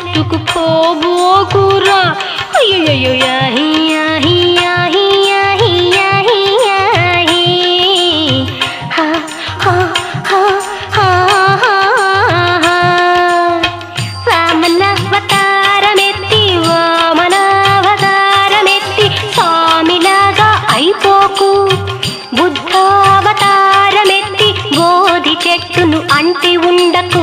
కోకలెత్తుకు పోబోకురా అయ్యయ్యో యాహి యాహి యాహి యాహి యాహి యాహి. హా హా హా హా వామనావతారమెత్తి వామనావతారమెత్తి స్వామిలాగా అయిపోకు. బుద్ధావతారమెత్తి చెట్టును అంటి ఉండకు.